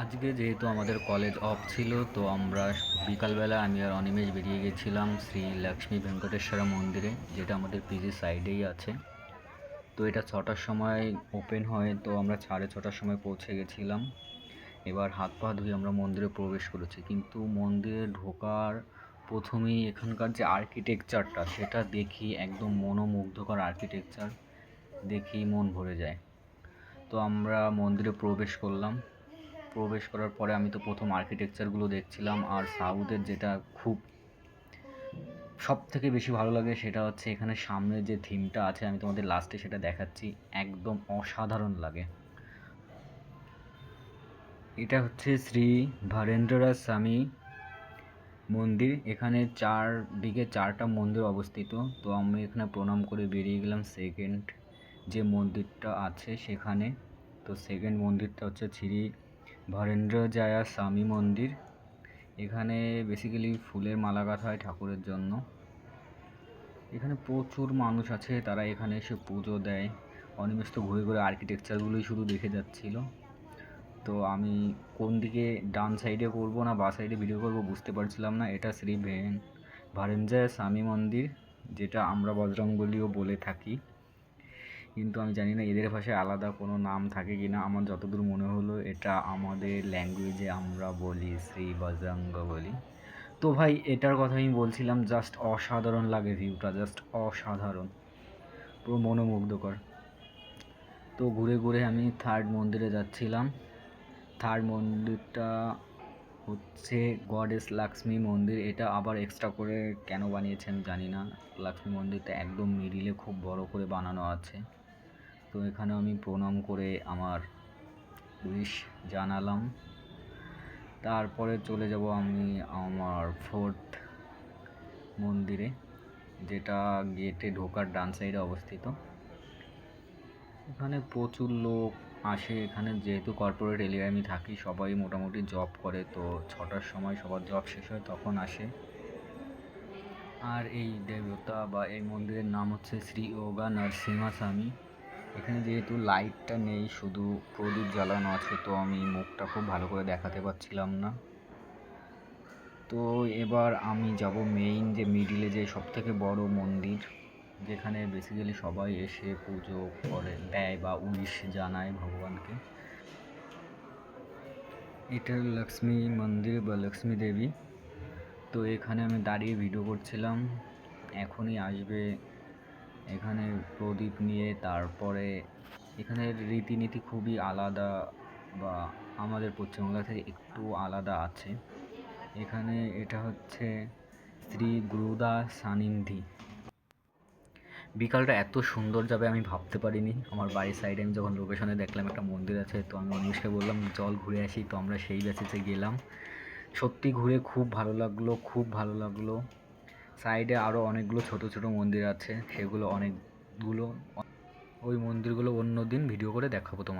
আজকে যেহেতু আমাদের কলেজ অফ ছিল, তো আমরা বিকালবেলা আমি আর অনিমেষ বেরিয়ে গেছিলাম শ্রী লক্ষ্মী ভেঙ্কটেশ্বর মন্দিরে, যেটা আমাদের পিজি সাইডেই আছে। তো এটা ছটার সময় ওপেন হয়, তো আমরা সাড়ে ছটার সময় পৌঁছে গেছিলাম। এবার হাত পা ধুয়ে আমরা মন্দিরে প্রবেশ করেছি। কিন্তু মন্দিরে ঢোকার প্রথমেই এখানকার যে আর্কিটেকচারটা সেটা দেখি একদম মনোমুগ্ধকর আর্কিটেকচার দেখেই মন ভরে যায়। তো আমরা মন্দিরে প্রবেশ করলাম। প্রবেশ করার পরে আমি তো প্রথম আর্কিটেকচারগুলো দেখছিলাম, আর সাউথের যেটা খুব সব থেকে বেশি ভালো লাগে সেটা হচ্ছে এখানে সামনে যে থিমটা আছে, আমি তোমাদের লাস্টে সেটা দেখাচ্ছি, একদম অসাধারণ লাগে। এটা হচ্ছে শ্রী ভারেন্দ্রা স্বামী মন্দির, এখানে চার দিকে চারটা মন্দির অবস্থিত, তো আমি এখানে প্রণাম করে বেরিয়ে গেলাম সেকেন্ড যে মন্দিরটা আছে সেখানে, তো সেকেন্ড মন্দিরটা হচ্ছে শ্রী ভরেন্দ্র জায়া স্বামী মন্দির। এখানে বেসিক্যালি ফুলের মালা গাঁথা হয় ঠাকুরের জন্য। এখানে প্রচুর মানুষ আছে, তারা এখানে এসে পুজো দেয়। অনিমেষ তো ঘুরে ঘুরে আর্কিটেকচারগুলোই শুধু দেখে যাচ্ছিল। তো আমি কোন দিকে ডান সাইডে করব না বা সাইডে ভিডিও করব বুঝতে পারছিলাম না। এটা শ্রী ভেন ভারেঞ্জয় স্বামী মন্দির, যেটা আমরা বজরংবলিও বলে থাকি। কিন্তু আমি জানি না এদের ভাষায় আলাদা কোনো নাম থাকে কি না। আমার যতদূর মনে হলো, এটা আমাদের ল্যাঙ্গুয়েজে আমরা বলি শ্রী বজরঙ্গ বলি। তো ভাই, এটার কথা আমি বলছিলাম জাস্ট অসাধারণ লাগে ভিউটা জাস্ট অসাধারণ। পুরো মনোমুগ্ধকর। তো ঘুরে ঘুরে আমি থার্ড মন্দিরে যাচ্ছিলাম। থার্ড মন্দিরটা হচ্ছে গডেস লক্ষ্মী মন্দির। এটা আবার এক্সট্রা করে কেন বানিয়েছেন জানি না। লক্ষ্মী মন্দিরটা একদম মিডিলে খুব বড় করে বানানো আছে। তো এখানে আমি প্রণাম করে আমার উইশ জানালাম। তারপরে চলে যাব আমি আমার ফোর্থ মন্দিরে, যেটা গেটে ঢোকার ডান সাইডে অবস্থিত। এখানে প্রচুর লোক আসে, এখানে যেহেতু কর্পোরেট এরিয়ায় আমি থাকি, সবাই মোটামুটি জব করে, তো ছটার সময় সবার জব শেষ হয়, তখন আসে। আর এই দেবতা বা এই মন্দিরের নাম হচ্ছে শ্রী যোগা নরসিংহা স্বামী এখানে যেহেতু লাইটটা নেই, শুধু প্রদীপ জ্বালানো আছে, তো আমি মুখটা খুব ভালো করে দেখাতে পারছিলাম না। তো এবার আমি যাব মেইন যে মিডিলে যে সব থেকে বড় মন্দির, যেখানে বেসিক্যালি সবাই এসে পুজো করে, দেয় বা উইশ জানায় ভগবানকে। এটা লক্ষ্মী মন্দির বা লক্ষ্মী দেবী। তো এখানে আমি দাঁড়িয়ে ভিডিও করছিলাম। এখনই আসবে এখানে প্রদীপ নিয়ে তারপরে এখানে রীতিনীতি খুবই আলাদা বা আমাদের পশ্চিমবাংলা থেকে একটু আলাদা আছে। এখানে এটা হচ্ছে শ্রী গুরুদা সানিন্ধি বিকালটা এত সুন্দর যাবে আমি ভাবতে পারিনি। আমার বাড়ির সাইডে আমি যখন লোকেশনে দেখলাম একটা মন্দির আছে, তো আমি অনিমেষকে বললাম জল ঘুরে আসি, তো আমরা সেই ব্যাচেতে গেলাম। সত্যি ঘুরে খুব ভালো লাগল, খুব ভালো লাগল। সাইডে আরও অনেকগুলো ছোট ছোট মন্দির আছে, সেগুলো অনেকগুলো, ওই মন্দিরগুলো অন্য দিন ভিডিও করে দেখাবো তোমার